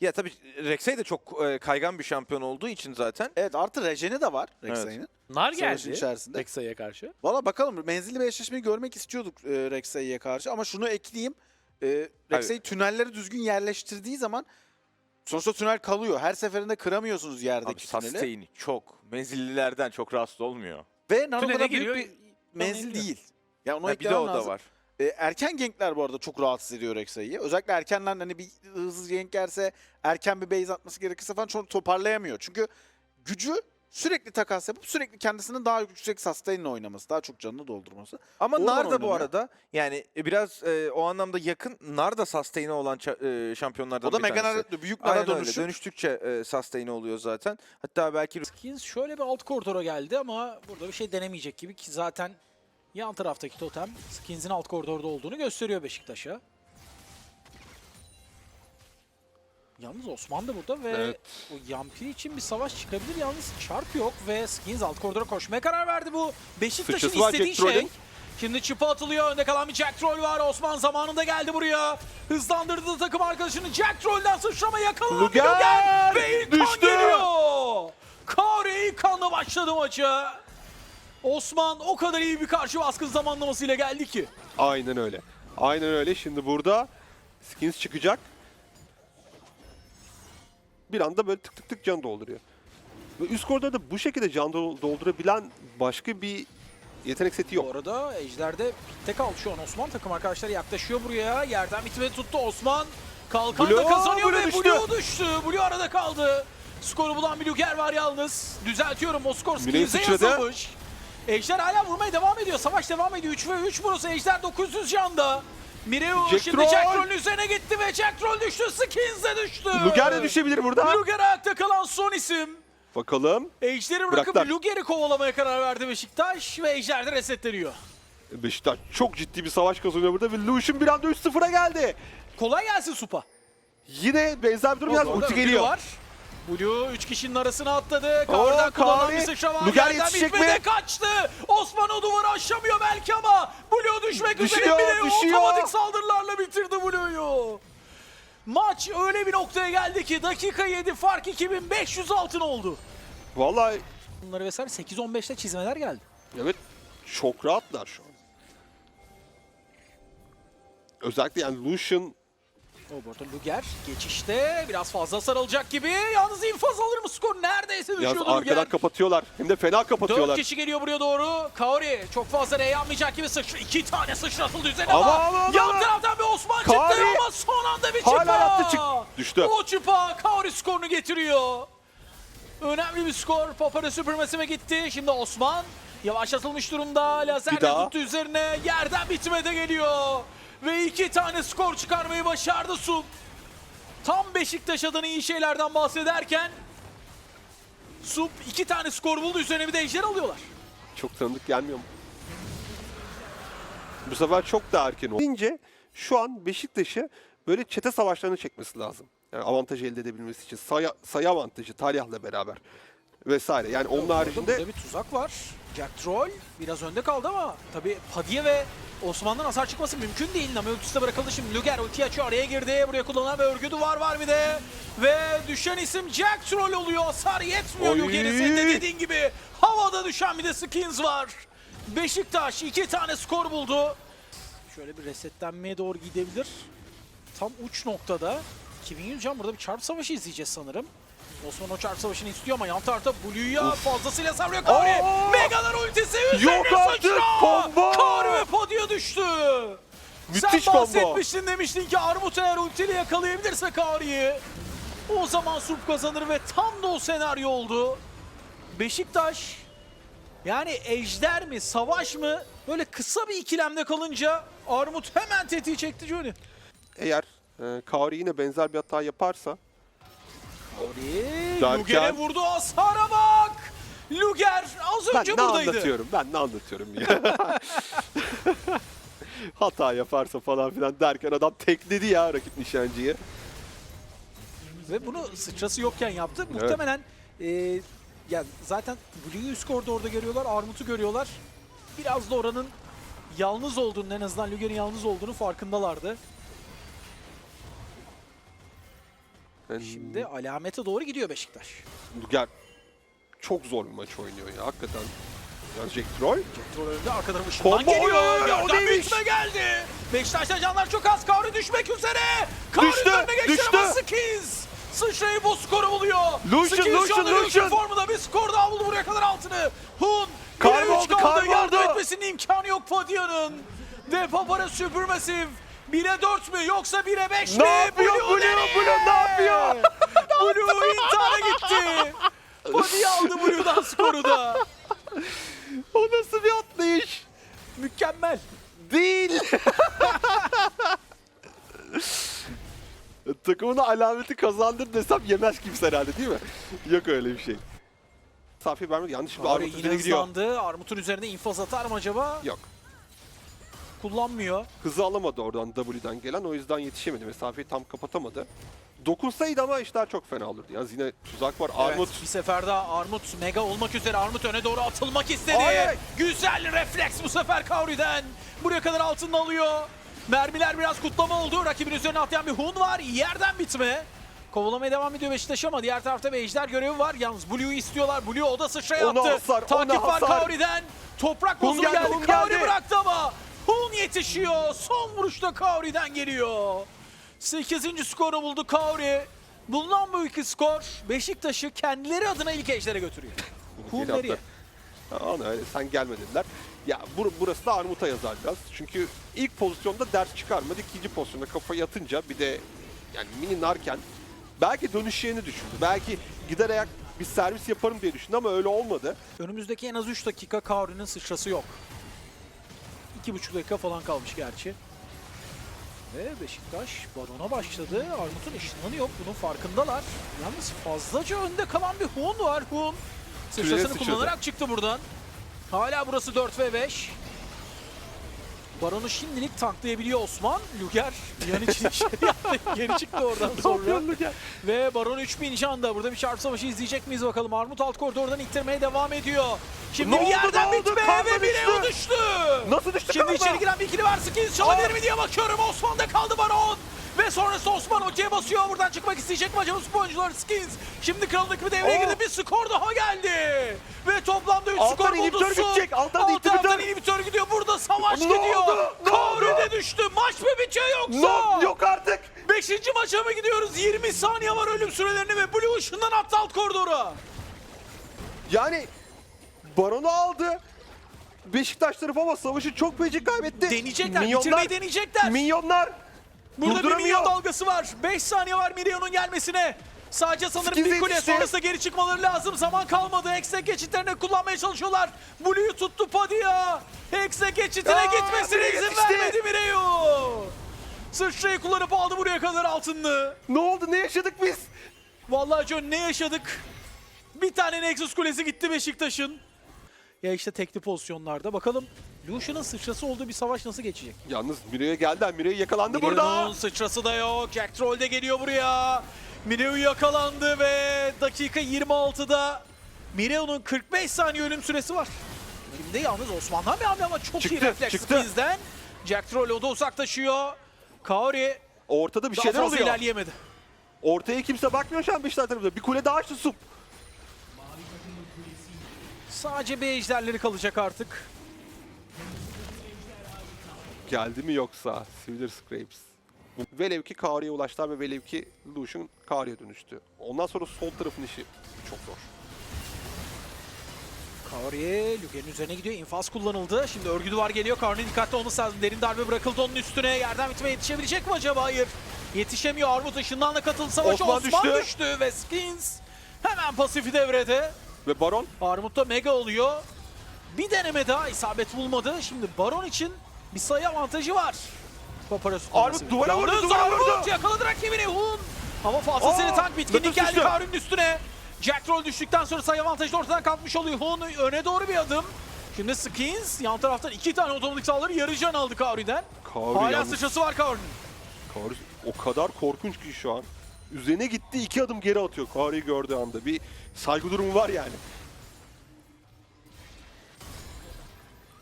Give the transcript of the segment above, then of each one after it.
Ya tabii Rek'Sai de çok e, kaygan bir şampiyon olduğu için zaten. Evet artı rejeni de var Rek'Sai'nin. Nar Savaşın geldi içerisinde. Rek'Sai'ye karşı. Valla bakalım menzilli bir eşleşmeyi görmek istiyorduk e, Rek'Sai'ye karşı ama şunu ekleyeyim. E, Rek'Sai tünelleri düzgün yerleştirdiği zaman sonuçta tünel kalıyor. Her seferinde kıramıyorsunuz Abi yerdeki tüneli. sustain çok. Menzillilerden çok rahatsız olmuyor. Ve Naruto'da Tünele büyük giriyor, bir menzil değil. Ya onu Ha, bir de eklemem o da lazım. var. E, erken gankler bu arada çok rahatsız ediyor Rek'Sai'yi. Özellikle erkenler hani bir hızlı gank gelse, erken bir base atması gerekirse falan çok toparlayamıyor. Çünkü gücü sürekli takas yapıp sürekli kendisinin daha yüksek sustain'le oynaması, daha çok canını doldurması. Ama Oradan Nar da bu oynanıyor. arada yani biraz e, o anlamda yakın. Nar da sustain'i olan ça- e, şampiyonlardan O da bir Mega tanesi. Nar- büyük Nar'a öyle. dönüşüp Dönüştükçe e, sustain'i oluyor zaten. Hatta belki Skins şöyle bir alt koridora geldi ama burada bir şey denemeyecek gibi ki zaten yan taraftaki totem Skins'in alt koridorda olduğunu gösteriyor Beşiktaş'a. Yalnız Osman da burada ve Evet. o Yampi için bir savaş çıkabilir. Yalnız çarp yok ve Skins alt koridora koşmaya karar verdi bu. Beşiktaş'ın istediği şey. Şimdi çıpa atılıyor. Önde kalan bir Jack Troll var. Osman zamanında geldi buraya. Hızlandırdı takım arkadaşını. Jack Troll'den sıçrama yakalanan bir Luger! Luger. Ve ilk kan geliyor. İlk kanla başladı maçı. Osman o kadar iyi bir karşı baskın zamanlamasıyla geldi ki. Aynen öyle. Aynen öyle. Şimdi burada skins çıkacak. Bir anda böyle tık tık tık can dolduruyor. Ve üst koridorda bu şekilde can dol- doldurabilen başka bir yetenek seti Bu yok. arada Ejder'de pitte kaldı şu an Osman. Takım arkadaşları yaklaşıyor buraya. Yerden bitmedi tuttu Osman. Kalkan da Blue, kazanıyor Blue ve düştü. Blue düştü. Blue arada kaldı. Skoru bulan bir Luger var yalnız. Düzeltiyorum o skor sıçradı. yazılmış. Ejder hala vurmaya devam ediyor. Savaş devam ediyor. 3 ve 3 burası. Ejder 900 canda. Mireo Jack şimdi Troll. Jack Troll'ün üzerine gitti ve Jack Troll düştü. Skins de düştü. Luger de düşebilir burada. Luger ayakta kalan son isim. Bakalım. Ejder'i bırakıp Bıraktılar. Luger'i kovalamaya karar verdi Beşiktaş ve Ejder de resetleniyor. Beşiktaş çok ciddi bir savaş kazanıyor burada ve Lucian bir anda 3-0'a geldi. Kolay gelsin Supa. Yine benzer bir durum yalnız ulti geliyor. Var. Blue 3 kişinin arasına atladı. Oo, Kavrdan kullanılan bir sıçra var. Luger yetişecek mi? kaçtı. Osman o duvarı aşamıyor belki ama Blue düşmek üzere Düşüyor, bile düşüyor. otomatik saldırılarla bitirdi Blue'yu. Maç öyle bir noktaya geldi ki dakika 7 fark 2500 altın oldu. Vallahi Bunları vesaire 8-15'te çizmeler geldi. evet çok rahatlar şu an. Özellikle yani Lucian O bu arada Luger geçişte biraz fazla sarılacak gibi. Yalnız infaz alır mı skor? Neredeyse Yalnız düşüyordu arkadan Luger. kapatıyorlar. Hem de fena Dört kapatıyorlar. kişi geliyor buraya doğru. Kaori çok fazla rey almayacak gibi sıçra. iki tane sıçratıldı üzerine Ama, ama, ama, yan taraftan bir Osman Kaori. çıktı ama son anda bir Hala çıpa. yaptı, çık- düştü. O çıpa Kaori skorunu getiriyor. Önemli bir skor. Papara süpürmesine gitti. Şimdi Osman yavaşlatılmış durumda. Lazerle tuttu üzerine. Yerden bitmede geliyor. Ve iki tane skor çıkarmayı başardı Sun. Tam Beşiktaş adına iyi şeylerden bahsederken Sup iki tane skor buldu üzerine bir de ejder alıyorlar. Çok tanıdık gelmiyor mu? Bu sefer çok daha erken oldu. Deyince şu an Beşiktaş'ı böyle çete savaşlarını çekmesi lazım. Yani avantaj elde edebilmesi için. Sayı, sayı avantajı Talyah'la beraber vesaire. Yani onun haricinde Burada bir tuzak var. Jack Troll biraz önde kaldı ama tabii Padilla ve Osman'dan hasar çıkması mümkün değil. Nami ultisi de bırakıldı şimdi. Luger ulti açıyor araya girdi. Buraya kullanılan bir örgü duvar var bir de. Ve düşen isim Jack Troll oluyor. Hasar yetmiyor. Luger'in senin de dediğin gibi. Havada düşen bir de skins var. Beşiktaş iki tane skor buldu. Şöyle bir resetlenmeye doğru gidebilir. Tam uç noktada. 2100 can burada bir çarp savaşı izleyeceğiz sanırım. Osman o çarp savaşını istiyor ama yan tarafta Blue'ya fazlasıyla savrıyor Kaori. Aa! Megalar ultisi üzerine Yok artık, sıçra. combo! Kaori ve Podio düştü. Müthiş Sen combo. bahsetmiştin demiştin ki Armut eğer ultiyle yakalayabilirse Kaori'yi o zaman Sup kazanır ve tam da o senaryo oldu. Beşiktaş yani ejder mi savaş mı böyle kısa bir ikilemde kalınca Armut hemen tetiği çekti Johnny. eğer e, Kaori yine benzer bir hata yaparsa Derken- Luger'e vurdu hasara bak. Luger az ben önce ne buradaydı. anlatıyorum? Ben ne anlatıyorum ya? hata yaparsa falan filan derken adam tekledi ya rakip nişancıyı. Ve bunu sıçrası yokken yaptı. Muhtemelen e, yani zaten Blue'yu üst koridorda görüyorlar, Armut'u görüyorlar. Biraz da oranın yalnız olduğunu, en azından Luger'in yalnız olduğunu farkındalardı. Yani Şimdi alamete doğru gidiyor Beşiktaş. Luger çok zor bir maç oynuyor ya hakikaten. Ya Jack Troy Jetro önünde arkadan ışından Combo geliyor. Yerden bitme geldi. Beşiktaş'ta canlar çok az. Kavri düşmek üzere. Kavri'nin Düştü, önüne geçti ama Skins. Sıçrayıp bu skoru buluyor. Lucian, Skins şu Lucian, anda Lucian Lucian. formunda bir skor daha buldu buraya kadar altını. Hun. Kar oldu, kar Yardım oldu. etmesinin imkanı yok Fadia'nın. Defa para süpürmesiv. 1'e 4 mü yoksa 1'e 5 mi? Ne yapıyor Blue? nereye? Blue ne yapıyor? Blue intihara gitti. Fadia aldı Blue'dan skoru da. o nasıl bir atlayış? Mükemmel. Değil. Takımına alameti kazandır desem yemez kimse herhalde değil mi? Yok öyle bir şey. Safi vermedi. Yanlış bir Kavri Armut yine üzerine gidiyor. Armut'un üzerine infaz atar mı acaba? Yok. Kullanmıyor. Hızı alamadı oradan W'den gelen. O yüzden yetişemedi. Mesafeyi tam kapatamadı. Dokunsaydı ama işler çok fena olurdu. Yalnız yine tuzak var. Armut Evet, bir sefer daha Armut mega olmak üzere. Armut öne doğru atılmak istedi. Ay! Güzel refleks bu sefer Kavri'den. Buraya kadar altını alıyor. Mermiler biraz kutlama oldu. Rakibin üzerine atlayan bir Hun var. Yerden bitme. Kovalamaya devam ediyor Beşiktaş ama diğer tarafta bir ejder görevi var. Yalnız Blue'yu istiyorlar. Blue o da sıçraya Ona attı. hasar, Takip var. Kavri'den. Toprak bozulu geldi, geldi. Kavri bıraktı ama Hun yetişiyor. Son vuruşta Kavri'den geliyor. 8. skoru buldu Kavri. Bulunan bu iki skor Beşiktaş'ı kendileri adına ilk ejdere götürüyor. Attı. nereye? Ana öyle sen gelme dediler. Ya bur- burası da Armut'a yazar biraz. Çünkü ilk pozisyonda ders çıkarmadı. İkinci pozisyonda kafayı atınca bir de yani mini narken belki dönüşeceğini düşündü. Belki gider ayak bir servis yaparım diye düşündü ama öyle olmadı. Önümüzdeki en az 3 dakika Kavri'nin sıçrası yok. 2,5 dakika falan kalmış gerçi. Ve Beşiktaş Baron'a başladı. Armut'un ışınlanı yok. Bunun farkındalar. Yalnız fazlaca önde kalan bir Hun var. Hun sıçrasını kullanarak çıktı buradan. Hala burası 4 ve 5. Baron'u şimdilik tanklayabiliyor Osman. Luger yan için. Geri çıktı oradan sonra. Ve Baron 3000 can da burada bir çarp savaşı izleyecek miyiz bakalım. Armut alt koridordan ittirmeye devam ediyor. Şimdi Ne bir oldu, yerden bitme ve Bireo düştü. düştü. Nasıl düştü Şimdi kaldı? içeri giren bir ikili var. Skins çalabilir mi diye bakıyorum. Osman'da kaldı Baron. Ve sonrası Osman okey basıyor. Buradan çıkmak isteyecek mi acaba bu oyuncular Skins? Şimdi kralın ekibi devreye girdi. Bir skor daha geldi. Ve toplamda 3 Alttan skor buldu Su. gidecek, alttan Alt inhibitör. taraftan inhibitör gidiyor. Burada savaş Ne gidiyor. oldu? Ne de düştü. Maç mı bitiyor yoksa? No, yok artık. Beşinci maça mı gidiyoruz? 20 saniye var ölüm sürelerini ve Blue ışından attı alt koridora. Yani Baron'u aldı. Beşiktaş tarafı ama savaşı çok feci kaybetti. Deneyecekler, Milyonlar- bitirmeyi deneyecekler. Milyonlar Burada bir milyon dalgası var. 5 saniye var Milyon'un gelmesine. Sadece sanırım bir kule yetişti. sonrasında geri çıkmaları lazım. Zaman kalmadı. Hex'e geçitlerini kullanmaya çalışıyorlar. Blue'yu tuttu Padia. Hex'e geçitine Aa, gitmesine izin yetişti. vermedi Mireyu. Sıçrayı kullanıp aldı buraya kadar altınlı. ne oldu ne yaşadık biz? Vallahi John ne yaşadık? Bir tane Nexus kulesi gitti Beşiktaş'ın. Ya işte tekli pozisyonlarda. Bakalım Lucian'ın sıçrası olduğu bir savaş nasıl geçecek? Yalnız Mire'ye geldi. Mire yakalandı burada. Mireo'nun sıçrası da yok. Jack Troll de geliyor buraya. Mireo yakalandı ve dakika 26'da Mireo'nun 45 saniye ölüm süresi var. Şimdi yalnız Osman'dan bir hamle ama çok iyi Çıktı, refleks çıktı. bizden. Jack Troll o da uzaklaşıyor. Kaori Ortada bir daha şeyler fazla oluyor. ilerleyemedi. Ortaya kimse bakmıyor şu an Beşiktaş tarafında. Bir kule daha açtı Sup. Sadece bir ejderleri kalacak artık. Geldi mi yoksa? Silver Scrapes. Velev ki Kaori'ye ulaştılar ve velev ki Lucian Kaori'ye dönüştü. Ondan sonra sol tarafın işi çok zor. Kaori Lugen'in üzerine gidiyor. İnfaz kullanıldı. Şimdi örgü duvar geliyor. Kaori'nin dikkatli olması lazım. Derin darbe bırakıldı onun üstüne. Yerden bitmeye yetişebilecek mi acaba? Hayır. Yetişemiyor. Armut ışınlanla katıldı savaşa. Osman Osman, düştü. düştü. ve Skins hemen pasifi devrede. Ve Baron Armut da mega oluyor. Bir deneme daha isabet bulmadı. Şimdi Baron için bir sayı avantajı var. Paparazzi Armut duvara vurdu, duvara Armut vurdu. yakaladı rakibini. Hun. Ama fazlasıyla tank bitkinlik geldi. Kaori'nin üstüne. Jack Roll düştükten sonra sayı avantajı da ortadan kalkmış oluyor. Hun öne doğru bir adım. Şimdi Skins yan taraftan iki tane otomatik saldırı yarı can aldı Kaori'den. Kaori Hala yalnız- sıçrası var Kaori'nin. Kaori o kadar korkunç ki şu an. Üzerine gitti iki adım geri atıyor Kaori'yi gördüğü anda. Bir saygı durumu var yani.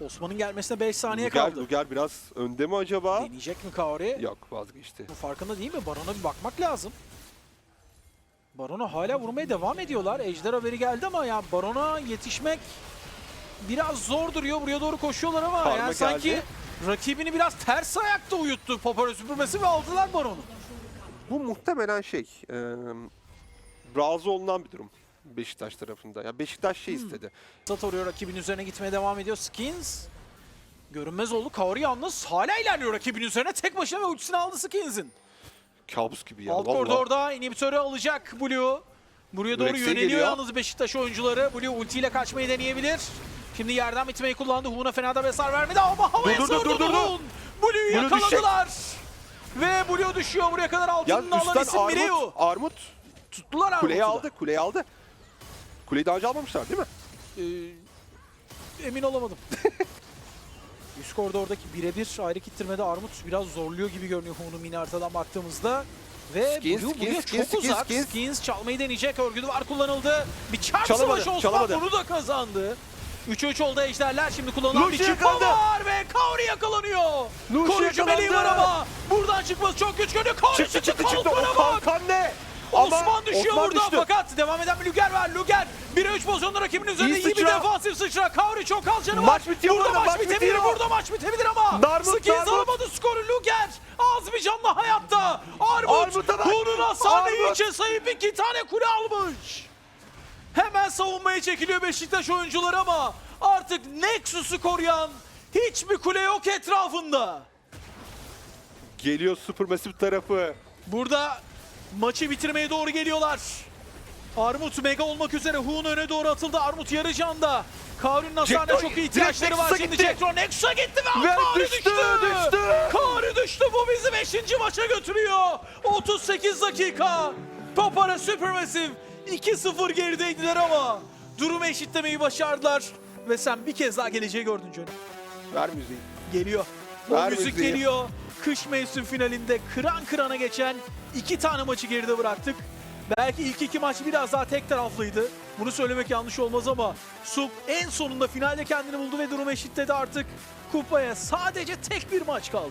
Osman'ın gelmesine 5 saniye Luger, kaldı. Luger biraz önde mi acaba? Deneyecek mi Kaori? Yok vazgeçti. Bu farkında değil mi? Baron'a bir bakmak lazım. Baron'a hala vurmaya devam ediyorlar. Ejder haberi geldi ama ya Baron'a yetişmek biraz zor duruyor. Buraya doğru koşuyorlar ama Karma yani sanki geldi. rakibini biraz ters ayakta uyuttu Papara süpürmesi ve aldılar Baron'u. Bu muhtemelen şey, e, razı olunan bir durum Beşiktaş tarafında. Ya Beşiktaş şey istedi. Satoru rakibin üzerine gitmeye devam ediyor. Skins görünmez oldu. Kaori yalnız hala ilerliyor rakibin üzerine. Tek başına ve ultisini aldı Skins'in. Kabus gibi ya. Alt vallahi. koridorda inhibitörü alacak Blue. Buraya doğru Rex'e yöneliyor geliyor. yalnız Beşiktaş oyuncuları. Blue ultiyle kaçmayı deneyebilir. Şimdi yerden bitmeyi kullandı. Huğun'a fena da mesar vermedi ama havaya Dur, dur, dur, dur, dur. Blue'yu Blue yakaladılar. Ve Blue düşüyor. Buraya kadar Ya altını alan üstten isim Mireu. Armut, Armut Tuttular kuleyi Armut'u da. aldı, kuleyi aldı. Kuleyi daha önce almamışlar değil mi? Ee, emin olamadım. Üst koridordaki birebir ayrı kittirmede Armut biraz zorluyor gibi görünüyor Huğun'un mini haritadan baktığımızda. Ve Skins, Blue buraya skins, çok skins, uzak. skins. Skins. çalmayı deneyecek. Örgü duvar kullanıldı. Bir çarp Çalamadı, savaşı Osman çalamadı. bunu da kazandı. 3-3 oldu ejderler. Şimdi kullanılan bir çıkma yakaladı. var ve Kaori yakalanıyor. Lucio Koruyucu meleği var ama buradan çıkması çok güç görünüyor. Kaori Çıktı çıktı, çıktı çıktı. O kalkan ne? Osman Ama düşüyor Osman burada düştü. fakat devam eden bir Luger var. Luger 1'e 3 pozisyonda rakibinin üzerinde iyi, İyi bir defansif sıçra. Kaori çok az canı var. Maç bitiyor burada burada, maç, maç bitebilir. bitiyor. Burada maç bitebilir ama. Darmut, Darmut. alamadı skoru Luger. Az bir canla hayatta. Armut. Huğun'un hasarını Armut. içe sayıp iki tane kule almış. Hemen savunmaya çekiliyor Beşiktaş oyuncuları ama artık Nexus'u koruyan hiçbir kule yok etrafında. Geliyor Supermassive tarafı. Burada maçı bitirmeye doğru geliyorlar. Armut mega olmak üzere Huğun öne doğru atıldı. Armut yarı canda. Kaori'nin hasarına çok ihtiyaçları direkt var. Şimdi. Jackson Nexus'a gitti ve, Ve Kaori düştü, düştü. düştü. Kaori düştü. Bu bizi 5. maça götürüyor. 38 dakika. Papara Supermassive 2-0 gerideydiler ama durumu eşitlemeyi başardılar. Ve sen bir kez daha geleceği gördün Johnny. Ver müziği. Geliyor. O Ver müzik müziği. geliyor. Kış mevsim finalinde kıran kırana geçen iki tane maçı geride bıraktık. Belki ilk iki maç biraz daha tek taraflıydı. Bunu söylemek yanlış olmaz ama Sup en sonunda finalde kendini buldu ve durum eşitledi artık. Kupaya sadece tek bir maç kaldı.